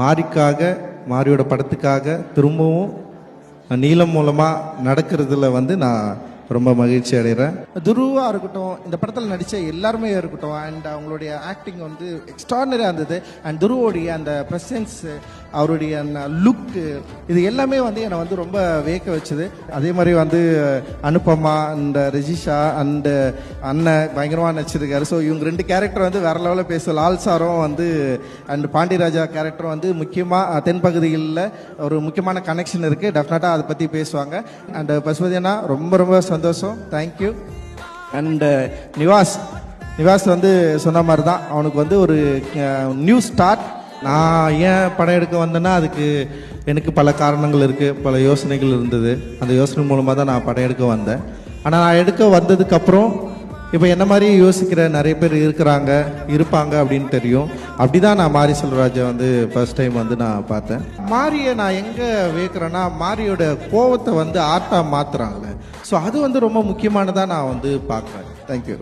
மாரிக்காக மாரியோட படத்துக்காக திரும்பவும் நீளம் மூலமாக நடக்கிறதுல வந்து நான் ரொம்ப மகிழ்ச்சி அடைகிறேன் துருவா இருக்கட்டும் இந்த படத்தில் நடித்த எல்லாருமே இருக்கட்டும் அண்ட் அவங்களுடைய ஆக்டிங் வந்து எக்ஸ்ட்ரானரியாக இருந்தது. அண்ட் துருவோடைய அந்த ப்ரெசன்ஸ் அவருடைய அந்த லுக்கு இது எல்லாமே வந்து என்னை வந்து ரொம்ப வியக்க வச்சுது. அதே மாதிரி வந்து அனுபமா அந்த ரெஜிஷா அண்டு அண்ணன் பயங்கரமாக நடிச்சிருக்காரு. ஸோ இவங்க ரெண்டு கேரக்டர் வந்து வேற லெவலில் பேசும் லால் சாரும் வந்து அண்ட் பாண்டியராஜா கேரக்டர் வந்து முக்கியமாக தென்பகுதிகளில் ஒரு முக்கியமான கனெக்ஷன் இருக்குது டெஃபினட்டாக அதை பற்றி பேசுவாங்க. அண்ட் பசுபதினா ரொம்ப ரொம்ப சந்தோஷம். தேங்க்யூ அண்டு நிவாஸ் நிவாஸ் வந்து சொன்ன மாதிரி தான் அவனுக்கு வந்து ஒரு நியூ ஸ்டார்ட் நான் ஏன் படம் எடுக்க வந்தேன்னா அதுக்கு எனக்கு பல காரணங்கள் இருக்குது பல யோசனைகள் இருந்தது. அந்த யோசனை மூலமாக தான் நான் படம் எடுக்க வந்தேன். ஆனால் நான் எடுக்க வந்ததுக்கப்புறம் இப்போ என்ன மாதிரி யோசிக்கிற? நிறைய பேர் இருக்கிறாங்க இருப்பாங்க அப்படின்னு தெரியும். அப்படி தான் நான் மாரி செல்வராஜை வந்து ஃபர்ஸ்ட் டைம் வந்து நான் பார்த்தேன். மாரியை நான் எங்கே வைக்கிறேன்னா மாரியோட கோவத்தை வந்து ஆர்ட்டாக மாற்றுறாங்களே ஸோ அது வந்து ரொம்ப முக்கியமானதாக நான் வந்து பார்க்குறேன். தேங்க்யூ